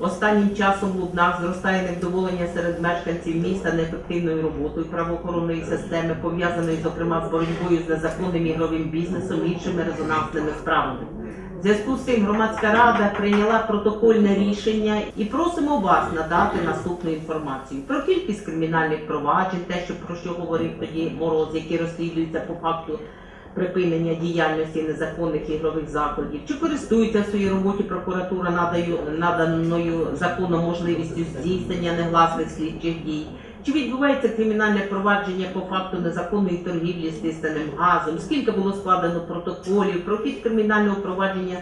Останнім часом в Лубнах зростає невдоволення серед мешканців міста неефективною роботою правоохоронної системи, пов'язаної зокрема з боротьбою з незаконним ігровим бізнесом і іншими резонансними справами. В зв'язку з цим громадська рада прийняла протокольне рішення і просимо вас надати наступну інформацію про кількість кримінальних проваджень, те, що про що говорив тоді мороз, які розслідуються по факту припинення діяльності незаконних ігрових закладів, чи користується в своїй роботі прокуратура надаю, наданою законом можливістю здійснення негласних слідчих дій, чи відбувається кримінальне провадження по факту незаконної торгівлі з тисненим газом, скільки було складено протоколів, про хід кримінального провадження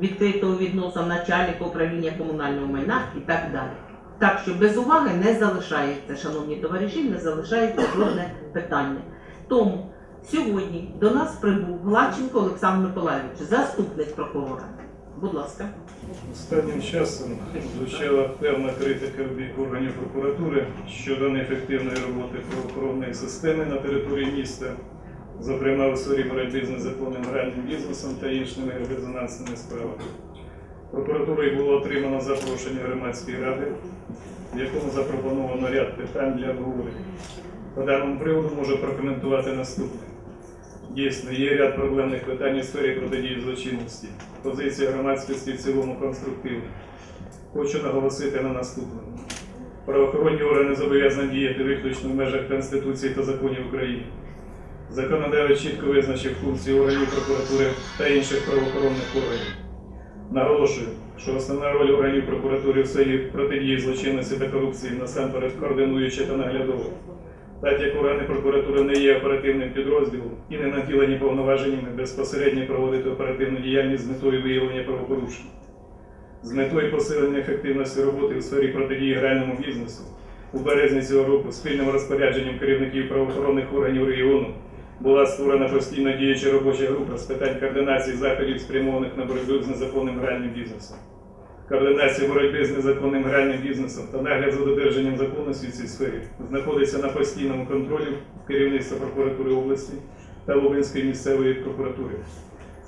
відкритого відносно начальника управління комунального майна і так далі. Так що без уваги не залишається, шановні товариші, не залишається жодне питання. Тому Сьогодні до нас прибув Гладченко Олександр Миколайович, заступник прокурора. Будь ласка. Останнім часом звучала певна критика в бік органів прокуратури щодо неефективної роботи правоохоронної системи на території міста, зокрема у сфері боротьби з незаконним гральним бізнесом та іншими резонансними справами. Прокуратурою було отримано запрошення громадської ради, в якому запропоновано ряд питань для обговорення. По даному приводу можу прокоментувати наступне. Дійсно, є ряд проблемних питань у сфері протидії злочинності. Позиція громадськості в цілому конструктивна. Хочу наголосити на наступному. Правоохоронні органи зобов'язані діяти виключно в межах Конституції та законів України. Законодавець чітко визначив функції органів прокуратури та інших правоохоронних органів. Наголошую, що основна роль органів прокуратури в сфері протидії злочинності та корупції насамперед координуюча та наглядова. Так як органи прокуратури не є оперативним підрозділом і не наділені повноваженнями безпосередньо проводити оперативну діяльність з метою виявлення правопорушень. З метою посилення ефективності роботи у сфері протидії гральному бізнесу у березні цього року спільним розпорядженням керівників правоохоронних органів регіону була створена постійно діюча робоча група з питань координації заходів, спрямованих на боротьбу з незаконним гральним бізнесом. Координація боротьби з незаконним гральним бізнесом та нагляд за додержанням законності в цій сфері знаходиться на постійному контролі керівництва прокуратури області та Лубенської місцевої прокуратури.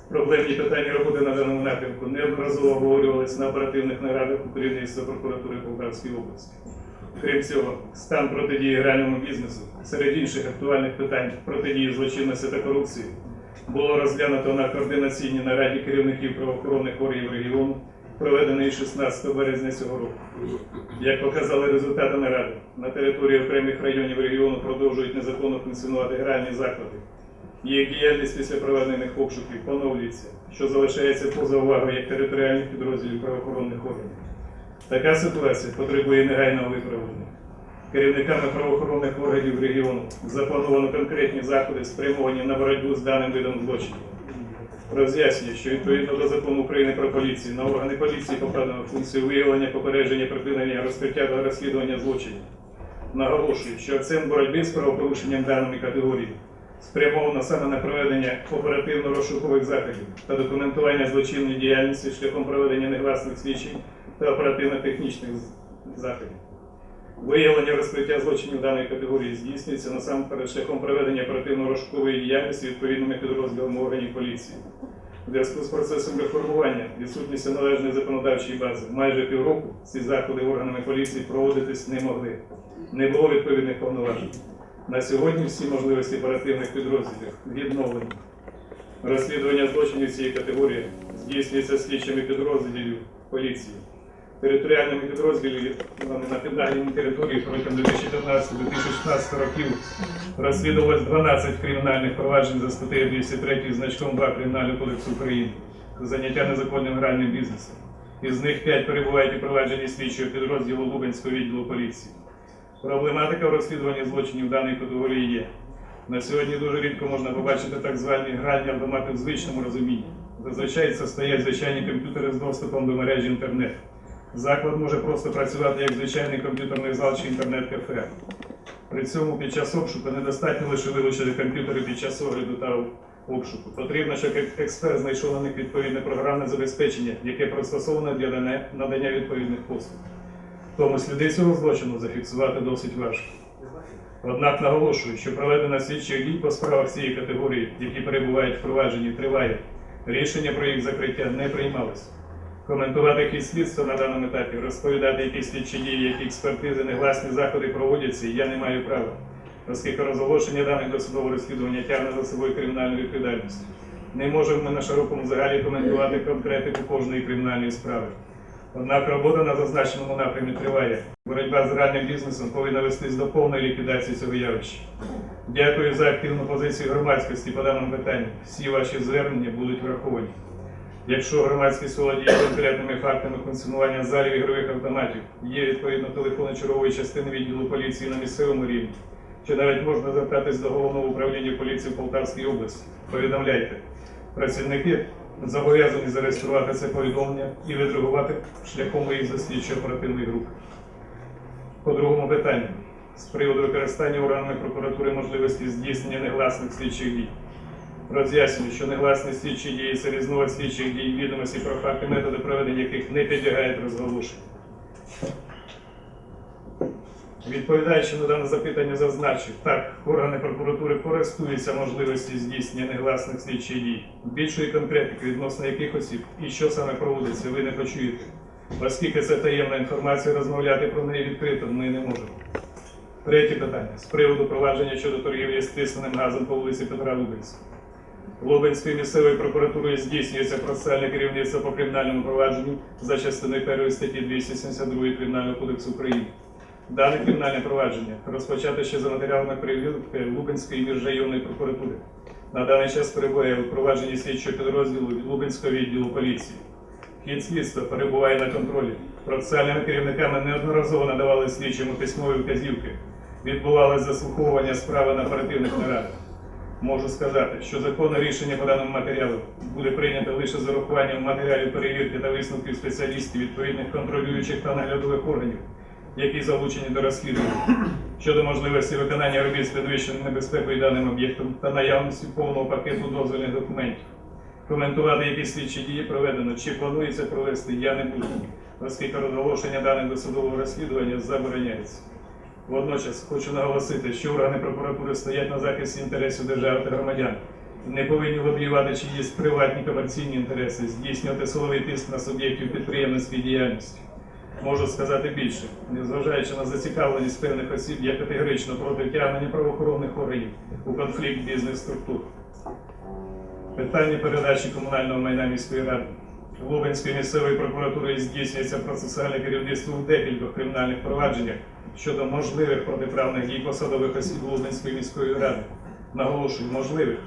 Проблемні питання роботи на даному напрямку неодноразово обговорювалися на оперативних нарадах у керівництва прокуратури Полтавської області. Крім цього, стан протидії гральному бізнесу серед інших актуальних питань протидії злочинності та корупції було розглянуто на координаційній нараді керівників правоохоронних органів регіону, проведеної 16 березня цього року. Як показали результати наради, на території окремих районів регіону продовжують незаконно функціонувати гральні заклади. Їх діяльність після проведених обшуків поновлюється, що залишається поза увагою як територіальних підрозділів правоохоронних органів. Така ситуація потребує негайного виправлення. Керівниками правоохоронних органів регіону заплановано конкретні заходи, спрямовані на боротьбу з даним видом злочинів. Роз'яснюю, що відповідно до закону України про поліцію на органи поліції покладено функцію виявлення, попередження, припинення, розкриття та розслідування злочинів. Наголошую, що акцент боротьби з правопорушенням даної категорії спрямовано саме на проведення оперативно-розшукових заходів та документування злочинної діяльності шляхом проведення негласних слідчих та оперативно-технічних заходів. Виявлення розкриття злочинів даної категорії здійснюється насамперед шляхом проведення оперативно-розшукової діяльності відповідними підрозділами органів поліції. У зв'язку з процесом реформування відсутністю належної законодавчої бази майже півроку ці заходи органами поліції проводитись не могли. Не було відповідних повноважень. На сьогодні всі можливості оперативних підрозділів відновлені. Розслідування злочинів цієї категорії здійснюється слідчими підрозділів поліції. Територіальними підрозділами на піднагній території протягом 2014-2016 років розслідувалось 12 кримінальних проваджень за статтею 203 значком 2 Кримінального кодексу України за заняття незаконним гральним бізнесом. Із них 5 перебувають у провадженні слідчого підрозділу Лубенського відділу поліції. Проблематика в розслідуванні злочинів даної категорії є. На сьогодні дуже рідко можна побачити так звані гральні автомати в звичному розумінні. Зазвичай це стоять звичайні комп'ютери з доступом до мережі інтернет. Заклад може просто працювати як звичайний комп'ютерний зал чи інтернет-кафе. При цьому під час обшуку недостатньо лише вилучити комп'ютери під час огляду та обшуку. Потрібно, щоб експерт знайшов на них відповідне програмне забезпечення, яке пристосоване для надання відповідних послуг. Тому сліди цього злочину зафіксувати досить важко. Однак наголошую, що проведена слідчих дій по справах цієї категорії, які перебувають в провадженні, триває. Рішення про їх закриття не приймалось. Коментувати хід слідства на даному етапі, розповідати, які слідчі дії, які експертизи, негласні заходи проводяться, я не маю права, оскільки розголошення даних досудового розслідування тягне за собою кримінальну відповідальність. Не можемо ми на широкому загалі коментувати конкретику кожної кримінальної справи. Однак робота на зазначеному напрямі триває. Боротьба з гральним бізнесом повинна вестись до повної ліквідації цього явища. Дякую за активну позицію громадськості по даному питанню. Всі ваші звернення будуть враховані. Якщо громадськість володіє конкретними фактами функціонування залів ігрових автоматів, є відповідно телефони чергової частини відділу поліції на місцевому рівні, чи навіть можна звертатись до головного управління поліції в Полтавській області, повідомляйте. Працівники зобов'язані зареєструвати це повідомлення і відреагувати шляхом виїзду слідчої оперативної групи. По другому питанню. З приводу використання органами прокуратури можливості здійснення негласних слідчих дій. Роз'яснюю, що негласні слідчі дії це різновид слідчих дій відомості про факти методи проведення яких не підлягають розголошенню. Відповідаючи на дане запитання, зазначив, так, органи прокуратури користуються можливістю здійснення негласних слідчих дій. Більшої конкретики відносно яких осіб і що саме проводиться, ви не почуєте. Оскільки це таємна інформація, розмовляти про неї відкрито ми не можемо. Третє питання з приводу провадження щодо торгівлі з тисненим газом по вулиці Петра Лубенського. Лубенською місцевою прокуратурою здійснюється процесуальне керівництво по кримінальному провадженню за частиною 1 статті 272 Кримінального кодексу України. Дане кримінальне провадження розпочато ще за матеріалами перевірки Лубенської міжрайонної прокуратури. На даний час перебуває у провадженні слідчого підрозділу Лубенського відділу поліції. Хід слідства перебуває на контролі. Процесуальними керівниками неодноразово надавали слідчому письмові вказівки. Відбувалося заслуховування справи на оперативних нарадах. Можу сказати, що законне рішення по даному матеріалу буде прийнято лише з урахуванням матеріалів перевірки та висновків спеціалістів відповідних контролюючих та наглядових органів, які залучені до розслідування щодо можливості виконання робіт з підвищеною небезпекою даним об'єктом та наявності повного пакету дозвільних документів. Коментувати, які слідчі дії проведено чи планується провести, я не буду, оскільки розголошення даних досудового розслідування забороняється. Водночас хочу наголосити, що органи прокуратури стоять на захисті інтересів держави та громадян. Не повинні лобіювати чиїсь приватні комерційні інтереси, здійснювати силовий тиск на суб'єктів підприємницької діяльності. Можу сказати більше, незважаючи на зацікавленість певних осіб, я категорично проти втягнення правоохоронних органів у конфлікт бізнес-структур. Питання передачі комунального майна міської ради. Лубенською місцевою прокуратурою здійснюється процесуальне керівництво у декількох кримінальних провадженнях щодо можливих протиправних дій посадових осіб Лубенської міської ради. Наголошую, можливих.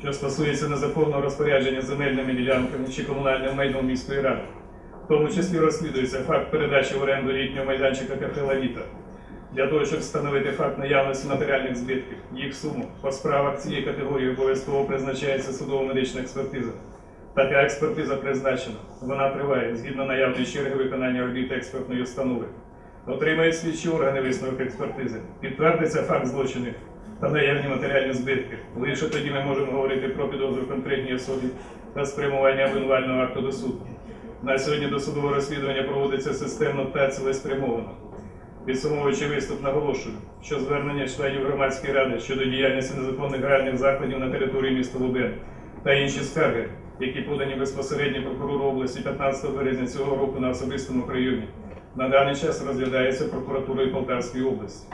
Що стосується незаконного розпорядження земельними ділянками чи комунальним майном міської ради. В тому числі розслідується факт передачі в оренду літнього майданчика кафе «Лавіта». Для того, щоб встановити факт наявності матеріальних збитків, їх суму по справах цієї категорії обов'язково призначається судово-медична експертиза. Така експертиза призначена. Вона триває згідно наявної черги виконання робіт експертної установи. Отримають слідчі органи висновок експертизи. Підтвердиться факт злочину та наявні матеріальні збитки. Лише тоді ми можемо говорити про підозру конкретній особі та спрямування обвинувального акту до суду. На сьогодні досудове розслідування проводиться системно та цілеспрямовано. Підсумовуючи виступ, наголошую, що звернення членів громадської ради щодо діяльності незаконних гральних закладів на території міста Лубен та інші скарги, які подані безпосередньо прокурору області 15 березня цього року на особистому прийомі, на даний час розглядається прокуратурою Полтавської області.